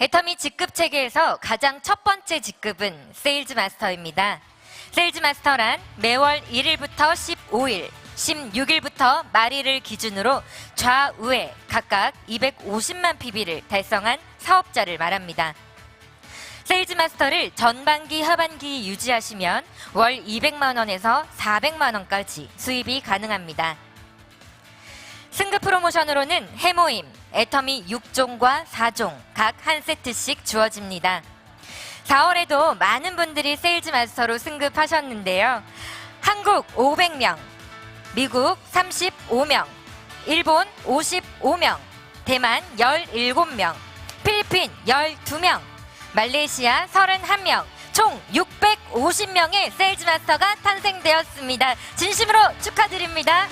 애터미 직급 체계에서 가장 첫 번째 직급은 세일즈 마스터입니다. 세일즈 마스터란 매월 1일부터 15일, 16일부터 말일을 기준으로 좌우에 각각 250만 PB를 달성한 사업자를 말합니다. 세일즈 마스터를 전반기, 하반기 유지하시면 월 200만 원에서 400만 원까지 수입이 가능합니다. 승급 프로모션으로는 해모임, 애터미 6종과 4종 각 한 세트씩 주어집니다. 4월에도 많은 분들이 세일즈 마스터로 승급하셨는데요. 한국 500명, 미국 35명, 일본 55명, 대만 17명, 필리핀 12명, 말레이시아 31명, 총 650명의 세일즈 마스터가 탄생되었습니다. 진심으로 축하드립니다.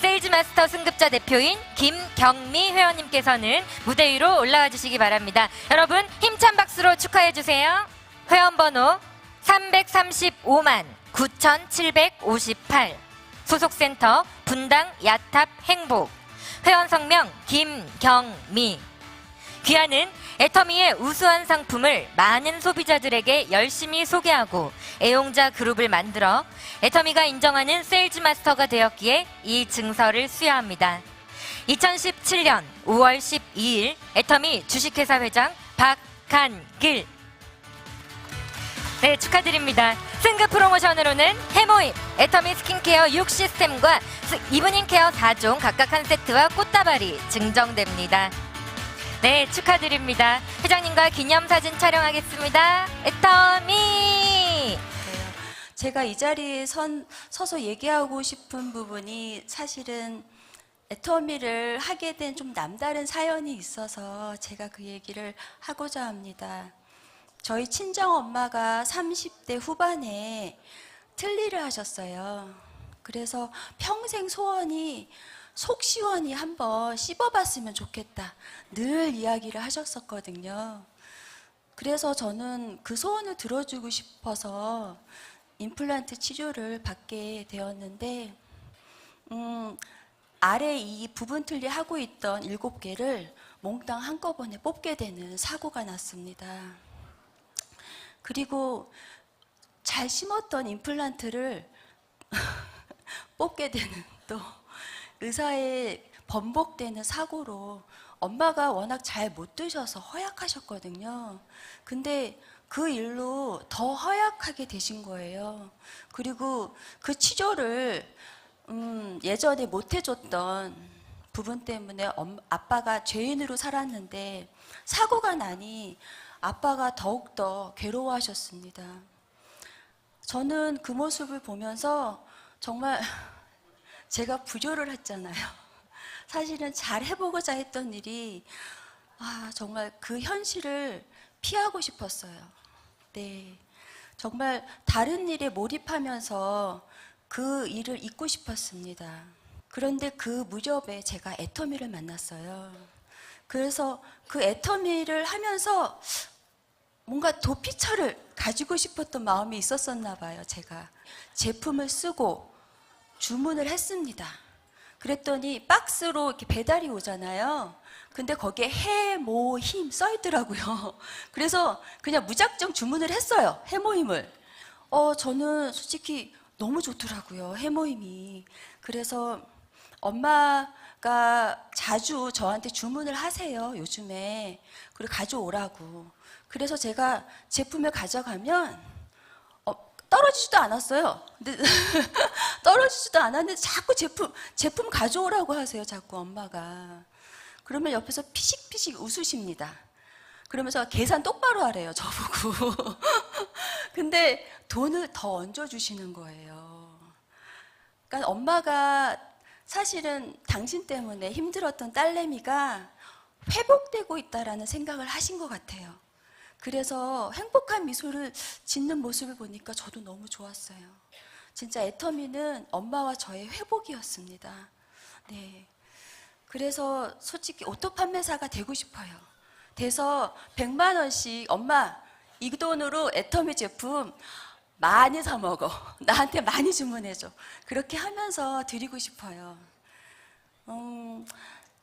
세일즈 마스터 승급자 대표인 김경미 회원님께서는 무대 위로 올라와 주시기 바랍니다. 여러분 힘찬 박수로 축하해 주세요. 회원 번호 335만 9758 소속센터 분당 야탑 행복 회원 성명 김경미 귀하는 애터미의 우수한 상품을 많은 소비자들에게 열심히 소개하고 애용자 그룹을 만들어 애터미가 인정하는 세일즈 마스터가 되었기에 이 증서를 수여합니다. 2017년 5월 12일 애터미 주식회사 회장 박한길 네, 축하드립니다. 승급 프로모션으로는 해모임, 애터미 스킨케어 6 시스템과 스- 이브닝 케어 4종 각각 한 세트와 꽃다발이 증정됩니다. 네, 축하드립니다. 회장님과 기념사진 촬영하겠습니다. 애터미! 제가 이 자리에 선, 서서 얘기하고 싶은 부분이 사실은 애터미를 하게 된 좀 남다른 사연이 있어서 제가 그 얘기를 하고자 합니다. 저희 친정 엄마가 30대 후반에 틀니를 하셨어요. 그래서 평생 소원이 속 시원히 한번 씹어봤으면 좋겠다. 늘 이야기를 하셨었거든요. 그래서 저는 그 소원을 들어주고 싶어서 임플란트 치료를 받게 되었는데, 음, 아래 이 부분 틀리 하고 있던 일곱 개를 몽땅 한꺼번에 뽑게 되는 사고가 났습니다. 그리고 잘 심었던 임플란트를 뽑게 되는 또 의사의 번복되는 사고로 엄마가 워낙 잘 못 드셔서 허약하셨거든요. 근데 그 일로 더 허약하게 되신 거예요. 그리고 그 치료를 음, 예전에 못 해줬던 부분 때문에 엄- 아빠가 죄인으로 살았는데 사고가 나니 아빠가 더욱더 괴로워하셨습니다. 저는 그 모습을 보면서 정말 제가 부조를 했잖아요. 사실은 잘 해보고자 했던 일이 아, 정말 그 현실을 피하고 싶었어요. 네. 정말 다른 일에 몰입하면서 그 일을 잊고 싶었습니다. 그런데 그 무렵에 제가 애터미를 만났어요. 그래서 그 애터미를 하면서 뭔가 도피처를 가지고 싶었던 마음이 있었었나 봐요, 제가. 제품을 쓰고 주문을 했습니다. 그랬더니 박스로 이렇게 배달이 오잖아요. 근데 거기에 해모 힘 써 있더라고요. 그래서 그냥 무작정 주문을 했어요. 해모임을. 어, 저는 솔직히 너무 좋더라고요. 해모임이. 그래서 엄마가 자주 저한테 주문을 하세요. 요즘에. 그리고 가져오라고. 그래서 제가 제품을 가져가면 어, 떨어지지도 않았어요. 근데 떨어지지도 않았는데 자꾸 제품 제품 가져오라고 하세요. 자꾸 엄마가. 그러면 옆에서 피식피식 웃으십니다. 그러면서 계산 똑바로 하래요. 저보고. 근데 돈을 더 얹어 주시는 거예요. 그러니까 엄마가 사실은 당신 때문에 힘들었던 딸내미가 회복되고 있다라는 생각을 하신 것 같아요. 그래서 행복한 미소를 짓는 모습을 보니까 저도 너무 좋았어요. 진짜 애터미는 엄마와 저의 회복이었습니다. 네. 그래서 솔직히 오토 판매사가 되고 싶어요. 돼서 100만 원씩 엄마 이 돈으로 애터미 제품 많이 사 먹어. 나한테 많이 주문해 줘. 그렇게 하면서 드리고 싶어요. 음,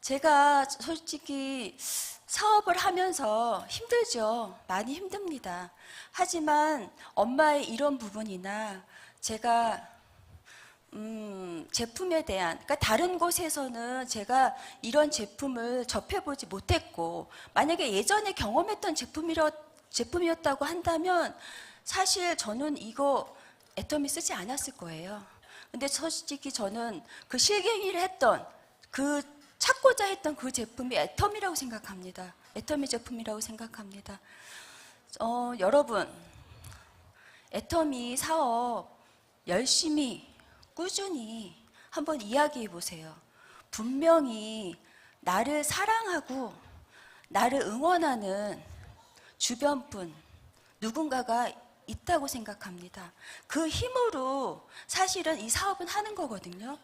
제가 솔직히 사업을 하면서 힘들죠. 많이 힘듭니다. 하지만 엄마의 이런 부분이나 제가 음, 제품에 대한, 그러니까 다른 곳에서는 제가 이런 제품을 접해보지 못했고, 만약에 예전에 경험했던 제품이라, 제품이었다고 한다면, 사실 저는 이거 애터미 쓰지 않았을 거예요. 근데 솔직히 저는 그 실갱이를 했던, 그 찾고자 했던 그 제품이 애터미라고 생각합니다. 애터미 제품이라고 생각합니다. 어, 여러분, 애터미 사업 열심히 꾸준히 한번 이야기해 보세요. 분명히 나를 사랑하고 나를 응원하는 주변 분 누군가가 있다고 생각합니다. 그 힘으로 사실은 이 사업은 하는 거거든요.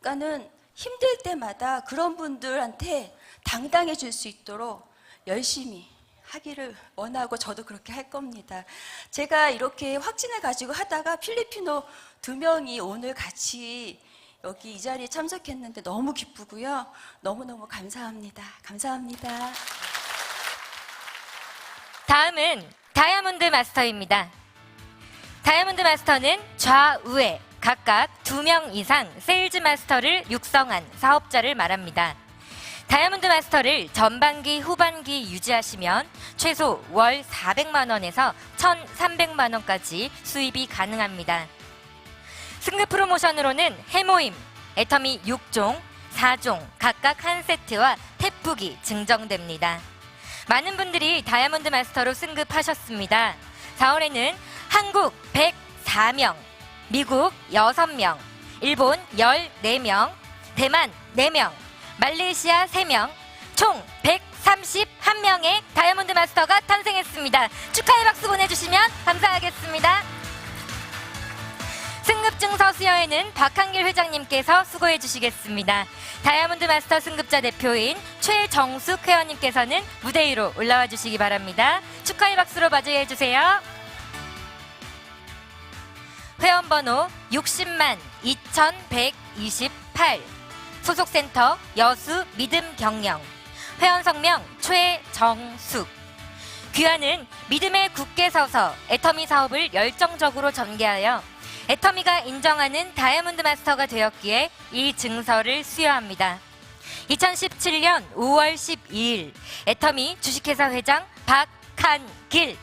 그러니까는 힘들 때마다 그런 분들한테 당당해 질 수 있도록 열심히 하기를 원하고 저도 그렇게 할 겁니다. 제가 이렇게 확신을 가지고 하다가 필리핀어 두 명이 오늘 같이 여기 이 자리에 참석했는데 너무 기쁘고요. 너무너무 감사합니다. 감사합니다. 다음은 다이아몬드 마스터입니다. 다이아몬드 마스터는 좌우에 각각 두 명 이상 세일즈 마스터를 육성한 사업자를 말합니다. 다이아몬드 마스터를 전반기, 후반기 유지하시면 최소 월 400만 원에서 1,300만 원까지 수입이 가능합니다. 승급 프로모션으로는 해모임, 애터미 6종, 4종 각각 한 세트와 탭북이 증정됩니다. 많은 분들이 다이아몬드 마스터로 승급하셨습니다. 4월에는 한국 104명, 미국 6명, 일본 14명, 대만 4명, 말레이시아 3명, 총 131명의 다이아몬드 마스터가 탄생했습니다. 축하의 박수 보내주시면 감사하겠습니다. 승급증 서 수여에는 박한길 회장님께서 수고해 주시겠습니다. 다이아몬드 마스터 승급자 대표인 최정숙 회원님께서는 무대 위로 올라와 주시기 바랍니다. 축하의 박수로 맞이해 주세요. 회원번호 60만 2128 소속센터 여수 믿음 경영. 회원 성명 최정숙. 귀하는 믿음에 굳게 서서 애터미 사업을 열정적으로 전개하여 애터미가 인정하는 다이아몬드 마스터가 되었기에 이 증서를 수여합니다. 2017년 5월 12일 애터미 주식회사 회장 박한길.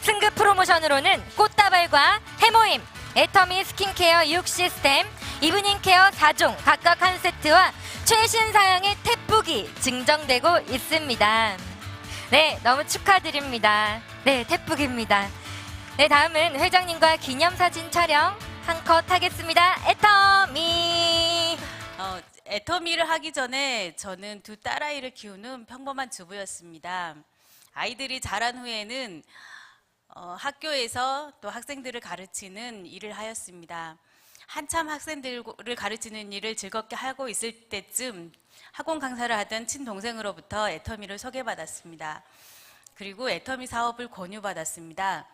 승급 프로모션으로는 꽃다발과 해모임, 애터미 스킨케어 6 시스템, 이브닝 케어 4종 각각 한 세트와 최신 사양의 탭북이 증정되고 있습니다. 네, 너무 축하드립니다. 네, 탭북입니다. 네, 다음은 회장님과 기념사진 촬영 한 컷 하겠습니다. 애터미! 어, 애터미를 하기 전에 저는 두 딸아이를 키우는 평범한 주부였습니다. 아이들이 자란 후에는 어, 학교에서 또 학생들을 가르치는 일을 하였습니다. 한참 학생들을 가르치는 일을 즐겁게 하고 있을 때쯤 학원 강사를 하던 친동생으로부터 애터미를 소개받았습니다. 그리고 애터미 사업을 권유받았습니다.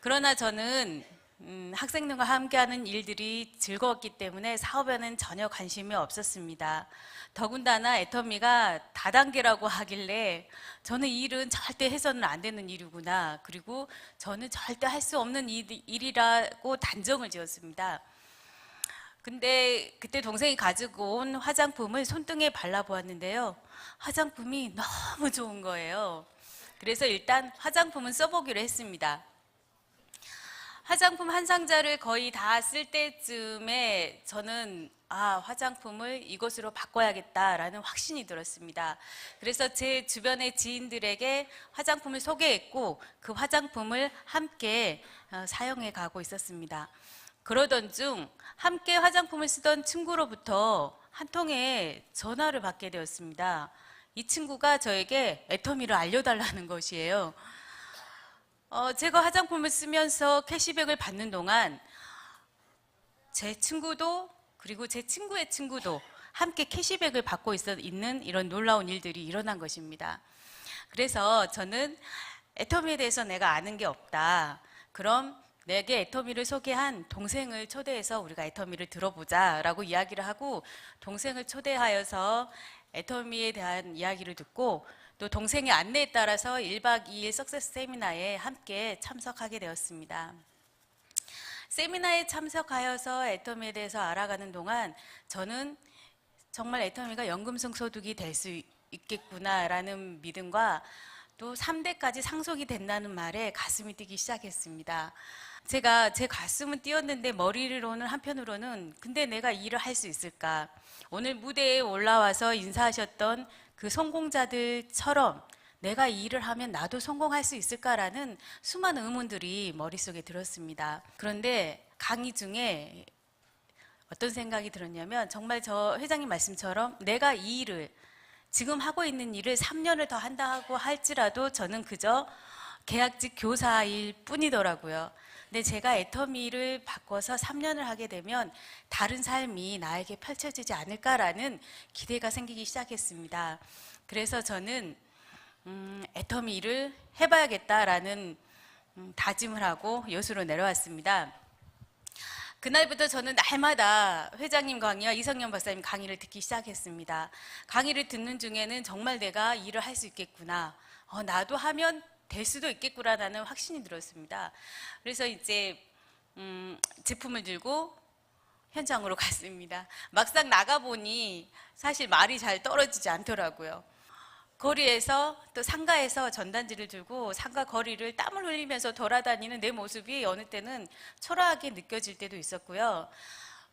그러나 저는 음, 학생들과 함께하는 일들이 즐거웠기 때문에 사업에는 전혀 관심이 없었습니다. 더군다나 애터미가 다단계라고 하길래 저는 이 일은 절대 해서는 안 되는 일이구나. 그리고 저는 절대 할 수 없는 일- 일이라고 단정을 지었습니다. 근데 그때 동생이 가지고 온 화장품을 손등에 발라보았는데요. 화장품이 너무 좋은 거예요. 그래서 일단 화장품은 써보기로 했습니다. 화장품 한 상자를 거의 다 쓸 때쯤에 저는 아, 화장품을 이것으로 바꿔야겠다라는 확신이 들었습니다. 그래서 제 주변의 지인들에게 화장품을 소개했고 그 화장품을 함께 어, 사용해 가고 있었습니다. 그러던 중 함께 화장품을 쓰던 친구로부터 한 통의 전화를 받게 되었습니다. 이 친구가 저에게 애터미를 알려달라는 것이에요. 어, 제가 화장품을 쓰면서 캐시백을 받는 동안 제 친구도 그리고 제 친구의 친구도 함께 캐시백을 받고 있어 있는 이런 놀라운 일들이 일어난 것입니다. 그래서 저는 애터미에 대해서 내가 아는 게 없다. 그럼 내게 애터미를 소개한 동생을 초대해서 우리가 애터미를 들어보자 라고 이야기를 하고 동생을 초대하여서 애터미에 대한 이야기를 듣고 또 동생의 안내에 따라서 1박 2일 석세스 세미나에 함께 참석하게 되었습니다. 세미나에 참석하여서 애터미에 대해서 알아가는 동안 저는 정말 애터미가 연금성 소득이 될 수 있겠구나라는 믿음과 또 3대까지 상속이 된다는 말에 가슴이 뛰기 시작했습니다. 제가 제 가슴은 뛰었는데 머리로는 한편으로는 근데 내가 일을 할 수 있을까? 오늘 무대에 올라와서 인사하셨던 그 성공자들처럼 내가 이 일을 하면 나도 성공할 수 있을까라는 수많은 의문들이 머릿속에 들었습니다. 그런데 강의 중에 어떤 생각이 들었냐면 정말 저 회장님 말씀처럼 내가 이 일을 지금 하고 있는 일을 3년을 더 한다고 할지라도 저는 그저 계약직 교사일 뿐이더라고요. 근데 제가 애터미를 바꿔서 3년을 하게 되면 다른 삶이 나에게 펼쳐지지 않을까라는 기대가 생기기 시작했습니다. 그래서 저는 음, 애터미 일을 해봐야겠다라는 음, 다짐을 하고 여수로 내려왔습니다. 그날부터 저는 날마다 회장님 강의와 이성년 박사님 강의를 듣기 시작했습니다. 강의를 듣는 중에는 정말 내가 일을 할 수 있겠구나. 어, 나도 하면 될 수도 있겠구나라는 확신이 들었습니다. 그래서 이제 음, 제품을 들고 현장으로 갔습니다. 막상 나가보니 사실 말이 잘 떨어지지 않더라고요. 거리에서 또 상가에서 전단지를 들고 상가 거리를 땀을 흘리면서 돌아다니는 내 모습이 어느 때는 초라하게 느껴질 때도 있었고요.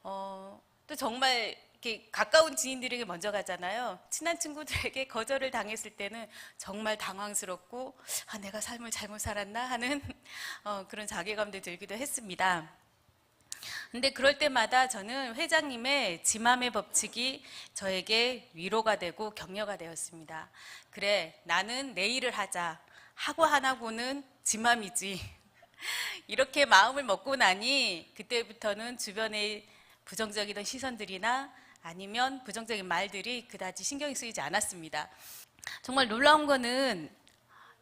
어, 또 정말 이렇게 가까운 지인들에게 먼저 가잖아요. 친한 친구들에게 거절을 당했을 때는 정말 당황스럽고 아, 내가 삶을 잘못 살았나 하는 어, 그런 자괴감도 들기도 했습니다. 근데 그럴 때마다 저는 회장님의 지맘의 법칙이 저에게 위로가 되고 격려가 되었습니다. 그래, 나는 내 일을 하자. 하고 하나고는 지맘이지. 이렇게 마음을 먹고 나니 그때부터는 주변의 부정적이던 시선들이나 아니면 부정적인 말들이 그다지 신경이 쓰이지 않았습니다. 정말 놀라운 거는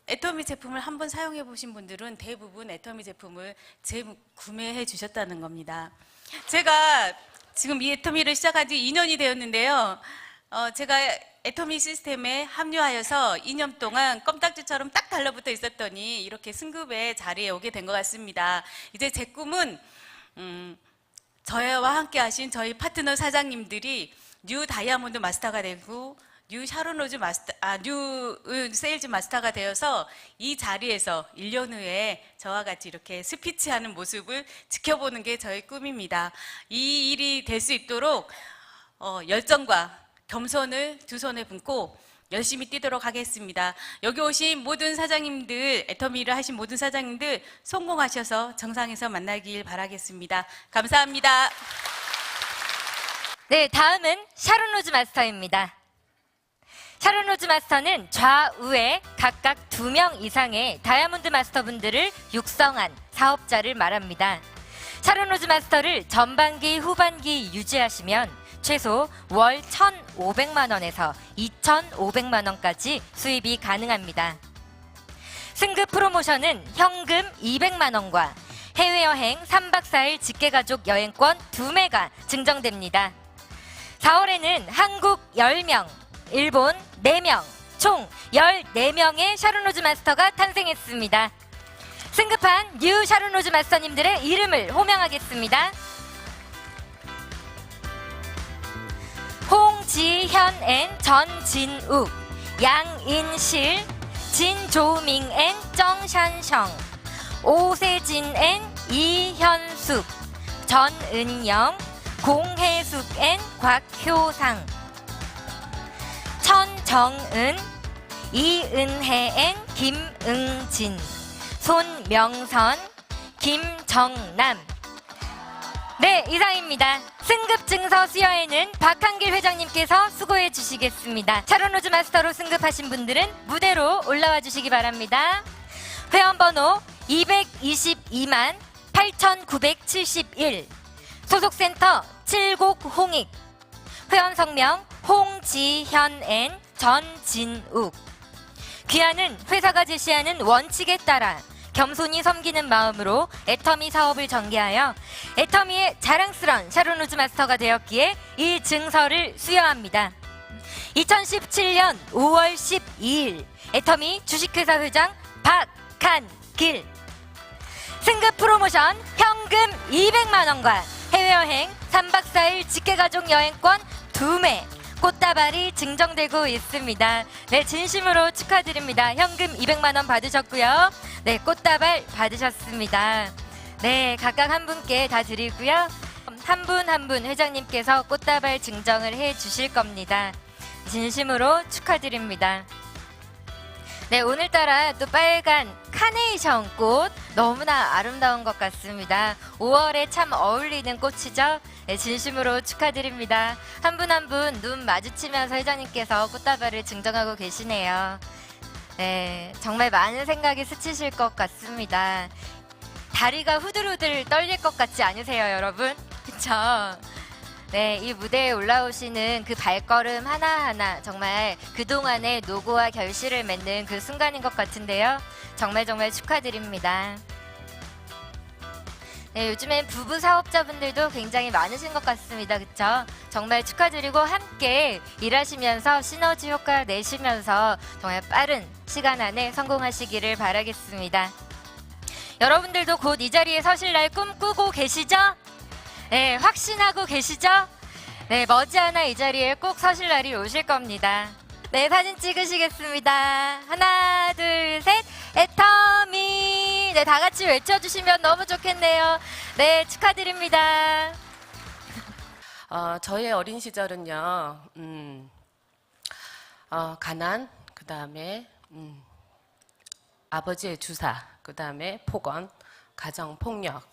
애터미 제품을 한번 사용해 보신 분들은 대부분 애터미 제품을 재구매해 주셨다는 겁니다. 제가 지금 이 애터미를 시작한 지 2년이 되었는데요. 어, 제가 애터미 시스템에 합류하여서 2년 동안 껌딱지처럼 딱 달라붙어 있었더니 이렇게 승급의 자리에 오게 된 것 같습니다. 이제 제 꿈은 음, 저와 함께 하신 저희 파트너 사장님들이 뉴 다이아몬드 마스터가 되고 뉴 샤론로즈 마스터, 아, 뉴 세일즈 마스터가 되어서 이 자리에서 1년 후에 저와 같이 이렇게 스피치하는 모습을 지켜보는 게 저의 꿈입니다. 이 일이 될 수 있도록 어, 열정과 겸손을 두 손에 품고 열심히 뛰도록 하겠습니다. 여기 오신 모든 사장님들, 애터미 일을 하신 모든 사장님들 성공하셔서 정상에서 만나길 바라겠습니다. 감사합니다. 네, 다음은 샤론 로즈 마스터입니다. 샤론 로즈 마스터는 좌우에 각각 두 명 이상의 다이아몬드 마스터분들을 육성한 사업자를 말합니다. 샤론 로즈 마스터를 전반기, 후반기 유지하시면 최소 월 1,500만 원에서 2,500만 원까지 수입이 가능합니다. 승급 프로모션은 현금 200만 원과 해외여행 3박 4일 직계가족 여행권 2매가 증정됩니다. 4월에는 한국 10명, 일본 4명, 총 14명의 샤론로즈 마스터가 탄생했습니다. 승급한 뉴 샤론로즈 마스터님들의 이름을 호명하겠습니다. 홍지현 앤 전진욱, 양인실, 진조밍 앤 정샨성, 오세진 앤 이현숙, 전은영, 공혜숙 앤 곽효상, 천정은, 이은혜 앤 김응진, 손명선, 김정남. 네, 이상입니다. 승급 증서 수여에는 박한길 회장님께서 수고해 주시겠습니다. 차론로즈 마스터로 승급하신 분들은 무대로 올라와 주시기 바랍니다. 회원번호 222만 8971 소속센터 칠곡 홍익 회원 성명 홍지현 앤 전진욱 귀하는 회사가 제시하는 원칙에 따라 겸손히 섬기는 마음으로 애터미 사업을 전개하여 애터미의 자랑스런 샤론루즈 마스터가 되었기에 이 증서를 수여합니다. 2017년 5월 12일 애터미 주식회사 회장 박한길 승급 프로모션 현금 200만 원과 해외여행 3박 4일 직계가족 여행권 2매 꽃다발이 증정되고 있습니다. 네, 진심으로 축하드립니다. 현금 200만 원 받으셨고요. 네, 꽃다발 받으셨습니다. 네, 각각 한 분께 다 드리고요. 한 분 한 분 회장님께서 꽃다발 증정을 해 주실 겁니다. 진심으로 축하드립니다. 네, 오늘따라 또 빨간 카네이션 꽃 너무나 아름다운 것 같습니다. 5월에 참 어울리는 꽃이죠. 네, 진심으로 축하드립니다. 한 분 한 분 눈 마주치면서 회장님께서 꽃다발을 증정하고 계시네요. 네, 정말 많은 생각이 스치실 것 같습니다. 다리가 후들후들 떨릴 것 같지 않으세요, 여러분? 그쵸? 네, 이 무대에 올라오시는 그 발걸음 하나하나 정말 그동안의 노고와 결실을 맺는 그 순간인 것 같은데요. 정말 정말 축하드립니다. 네, 요즘엔 부부 사업자분들도 굉장히 많으신 것 같습니다. 그쵸? 정말 축하드리고 함께 일하시면서 시너지 효과 내시면서 정말 빠른 시간 안에 성공하시기를 바라겠습니다. 여러분들도 곧 이 자리에 서실 날 꿈꾸고 계시죠? 네, 확신하고 계시죠? 네, 머지않아 이 자리에 꼭 서실 날이 오실 겁니다. 네, 사진 찍으시겠습니다. 하나, 둘, 셋. 애터미. 네, 다 같이 외쳐주시면 너무 좋겠네요. 네, 축하드립니다. 어, 저의 어린 시절은요, 음, 어, 가난, 그 다음에 음, 아버지의 주사, 그 다음에 폭언, 가정 폭력.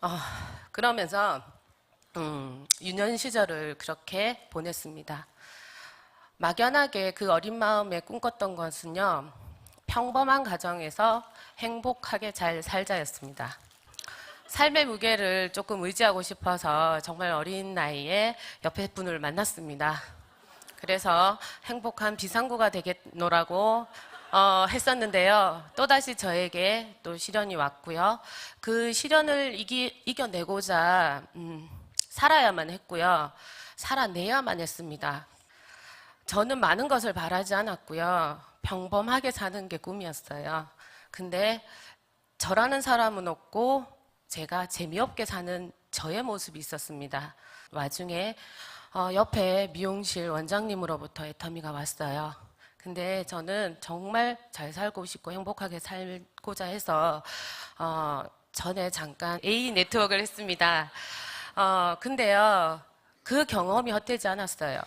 어, 그러면서 음, 유년 시절을 그렇게 보냈습니다. 막연하게 그 어린 마음에 꿈꿨던 것은요, 평범한 가정에서 행복하게 잘 살자였습니다. 삶의 무게를 조금 의지하고 싶어서 정말 어린 나이에 옆에 분을 만났습니다. 그래서 행복한 비상구가 되겠노라고 어, 했었는데요. 또다시 저에게 또 시련이 왔고요. 그 시련을 이기, 이겨내고자 음, 살아야만 했고요. 살아내야만 했습니다. 저는 많은 것을 바라지 않았고요. 평범하게 사는 게 꿈이었어요. 근데 저라는 사람은 없고 제가 재미없게 사는 저의 모습이 있었습니다. 와중에 어, 옆에 미용실 원장님으로부터 애터미가 왔어요. 근데 저는 정말 잘 살고 싶고 행복하게 살고자 해서 어, 전에 잠깐 A 네트워크를 했습니다. 어, 근데요 그 경험이 헛되지 않았어요.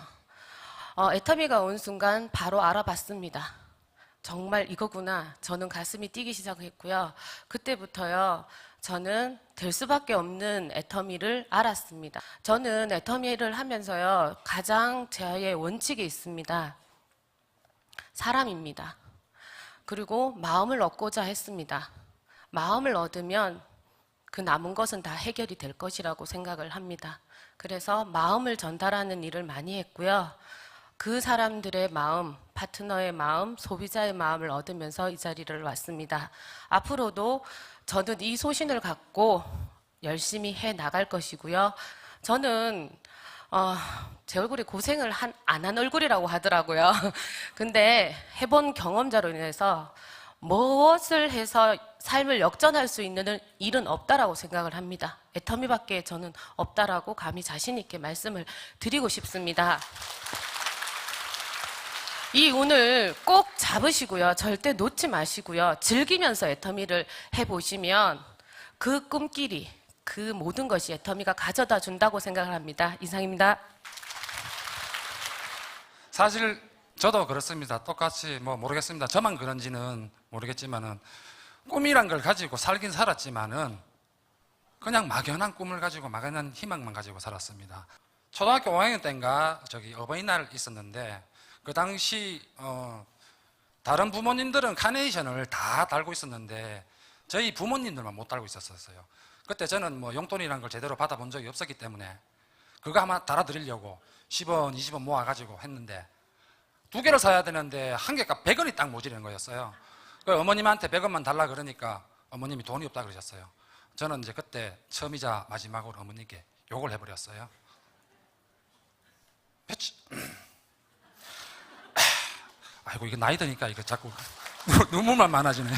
어, 애터미가 온 순간 바로 알아봤습니다. 정말 이거구나. 저는 가슴이 뛰기 시작했고요. 그때부터요, 저는 될 수밖에 없는 애터미를 알았습니다. 저는 애터미를 하면서요, 가장 저의 원칙이 있습니다. 사람입니다. 그리고 마음을 얻고자 했습니다. 마음을 얻으면 그 남은 것은 다 해결이 될 것이라고 생각을 합니다. 그래서 마음을 전달하는 일을 많이 했고요. 그 사람들의 마음, 파트너의 마음, 소비자의 마음을 얻으면서 이 자리를 왔습니다. 앞으로도 저는 이 소신을 갖고 열심히 해 나갈 것이고요. 저는 어, 제 얼굴이 고생을 안 한 얼굴이라고 하더라고요. 근데 해본 경험자로 인해서 무엇을 해서 삶을 역전할 수 있는 일은 없다라고 생각을 합니다. 애터미밖에 저는 없다라고 감히 자신 있게 말씀을 드리고 싶습니다. 이 운을 꼭 잡으시고요. 절대 놓지 마시고요. 즐기면서 애터미를 해보시면 그 꿈끼리 그 모든 것이 애터미가 가져다 준다고 생각을 합니다. 이상입니다. 사실 저도 그렇습니다. 똑같이 뭐 모르겠습니다. 저만 그런지는 모르겠지만은 꿈이란 걸 가지고 살긴 살았지만은 그냥 막연한 꿈을 가지고 막연한 희망만 가지고 살았습니다. 초등학교 5학년 때인가 저기 어버이날 있었는데 그 당시 어 다른 부모님들은 카네이션을 다 달고 있었는데 저희 부모님들만 못 달고 있었어요. 그때 저는 뭐 용돈이란 걸 제대로 받아본 적이 없었기 때문에 그거 아마 달아드리려고 10원, 20원 모아가지고 했는데 두 개를 사야 되는데 한 개가 100원이 딱 모자라는 거였어요. 그 어머님한테 100원만 달라 그러니까 어머님이 돈이 없다 그러셨어요. 저는 이제 그때 처음이자 마지막으로 어머니께 욕을 해버렸어요. 배치, 아이고 이거 나이 드니까 이거 자꾸 눈물만 많아지네.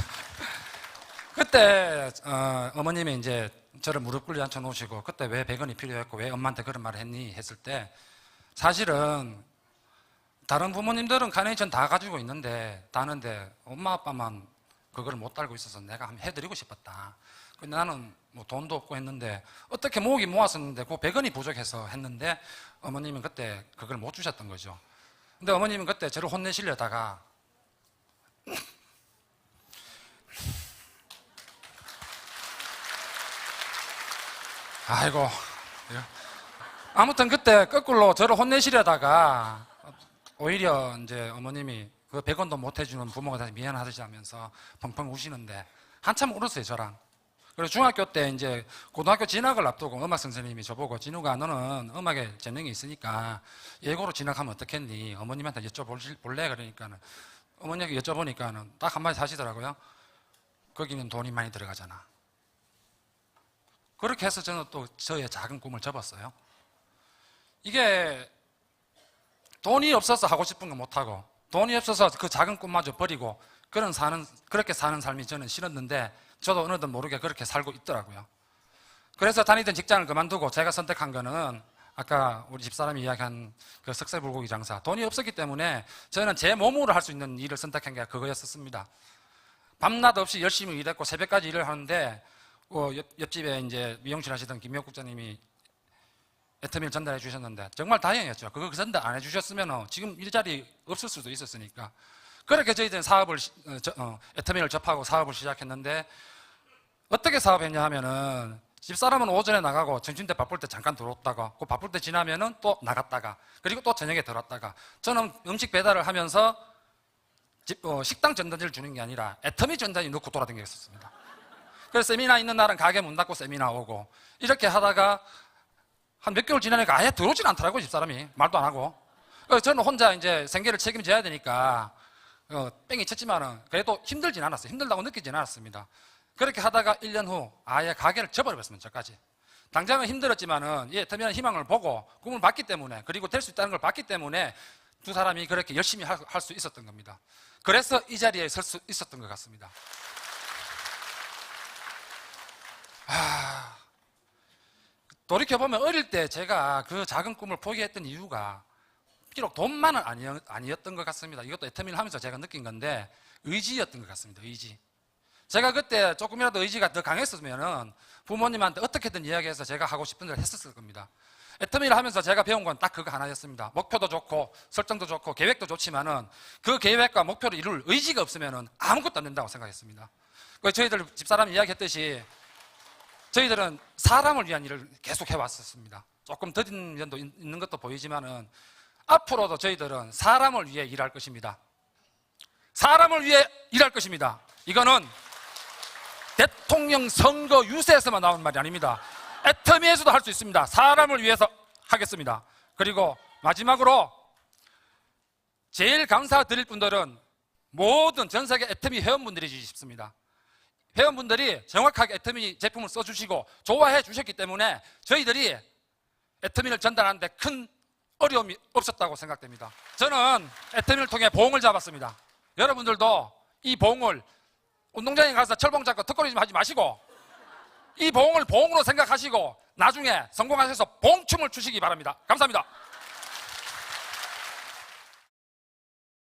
그때 어, 어머님이 이제 저를 무릎 꿇려 앉혀 놓으시고 그때 왜 100원이 필요했고 왜 엄마한테 그런 말을 했니 했을 때 사실은 다른 부모님들은 카네이션 다 가지고 있는데 다는데 엄마 아빠만 그걸 못 달고 있어서 내가 한번 해드리고 싶었다. 근데 나는 뭐 돈도 없고 했는데 어떻게 모으기 모았었는데 그 100원이 부족해서 했는데 어머님은 그때 그걸 못 주셨던 거죠. 근데 어머님은 그때 저를 혼내시려다가 아이고 예. 아무튼 그때 거꾸로 저를 혼내시려다가 오히려 이제 어머님이 그 100원도 못 해주는 부모가 다시 미안하시다면서 펑펑 우시는데 한참 울었어요 저랑 그리고 중학교 때 이제 고등학교 진학을 앞두고 음악 선생님이 저보고 진우가 너는 음악에 재능이 있으니까 예고로 진학하면 어떻겠니? 어머님한테 여쭤볼래? 그러니까는 어머니에게 여쭤보니까는 딱 한마디 하시더라고요 거기는 돈이 많이 들어가잖아. 그렇게 해서 저는 또 저의 작은 꿈을 접었어요. 이게 돈이 없어서 하고 싶은 거 못하고 돈이 없어서 그 작은 꿈마저 버리고 그런 사는 그렇게 사는 삶이 저는 싫었는데 저도 어느덧 모르게 그렇게 살고 있더라고요. 그래서 다니던 직장을 그만두고 제가 선택한 거는 아까 우리 집사람이 이야기한 그 석쇠 불고기 장사 돈이 없었기 때문에 저는 제 몸으로 할 수 있는 일을 선택한 게 그거였었습니다. 밤낮 없이 열심히 일했고 새벽까지 일을 하는데 어, 옆, 옆집에 이제 미용실 하시던 김미옥 국장님이 애터미를 전달해 주셨는데 정말 다행이었죠. 그거 전달 안 해주셨으면 지금 일자리 없을 수도 있었으니까. 그렇게 저희들은 사업을 시- 어, 저- 어, 애터미를 접하고 사업을 시작했는데 어떻게 사업했냐 하면은 집사람은 오전에 나가고 점심 때 바쁠 때 잠깐 들어왔다가 그 바쁠 때 지나면은 또 나갔다가 그리고 또 저녁에 들어왔다가 저는 음식 배달을 하면서 집- 어, 식당 전단지를 주는 게 아니라 애터미 전단지 넣고 돌아다녔었습니다. 그래서 세미나 있는 날은 가게 문 닫고 세미나 오고 이렇게 하다가 한 몇 개월 지나니까 아예 들어오진 않더라고요, 집사람이. 말도 안 하고. 그래서 저는 혼자 이제 생계를 책임져야 되니까, 어, 뺑이 쳤지만은, 그래도 힘들진 않았어요. 힘들다고 느끼진 않았습니다. 그렇게 하다가 1년 후, 아예 가게를 접어버렸습니다, 저까지. 당장은 힘들었지만은, 예, 터미널 희망을 보고, 꿈을 봤기 때문에, 그리고 될 수 있다는 걸 봤기 때문에, 두 사람이 그렇게 열심히 할 수 있었던 겁니다. 그래서 이 자리에 설 수 있었던 것 같습니다. 돌이켜보면 어릴 때 제가 그 작은 꿈을 포기했던 이유가 비록 돈만은 아니었, 아니었던 것 같습니다. 이것도 애터미를 하면서 제가 느낀 건데 의지였던 것 같습니다. 의지. 제가 그때 조금이라도 의지가 더 강했으면 부모님한테 어떻게든 이야기해서 제가 하고 싶은 대로 했었을 겁니다. 애터미를 하면서 제가 배운 건 딱 그거 하나였습니다. 목표도 좋고 설정도 좋고 계획도 좋지만은 그 계획과 목표를 이룰 의지가 없으면은 아무것도 안 된다고 생각했습니다. 그 저희들 집사람이 이야기했듯이 저희들은 사람을 위한 일을 계속 해왔었습니다. 조금 더딘 면도 있- 있는 것도 보이지만은 앞으로도 저희들은 사람을 위해 일할 것입니다. 사람을 위해 일할 것입니다. 이거는 대통령 선거 유세에서만 나온 말이 아닙니다. 애터미에서도 할 수 있습니다. 사람을 위해서 하겠습니다. 그리고 마지막으로 제일 감사드릴 분들은 모든 전 세계 애터미 회원분들이지 싶습니다. 회원분들이 정확하게 애터미 제품을 써주시고 좋아해 주셨기 때문에 저희들이 애터미를 전달하는데 큰 어려움이 없었다고 생각됩니다. 저는 애터미를 통해 보응을 잡았습니다. 여러분들도 이 보응을 운동장에 가서 철봉 잡고 턱걸이 좀 하지 마시고 이 보응을 보응으로 생각하시고 나중에 성공하셔서 봉춤을 추시기 바랍니다. 감사합니다.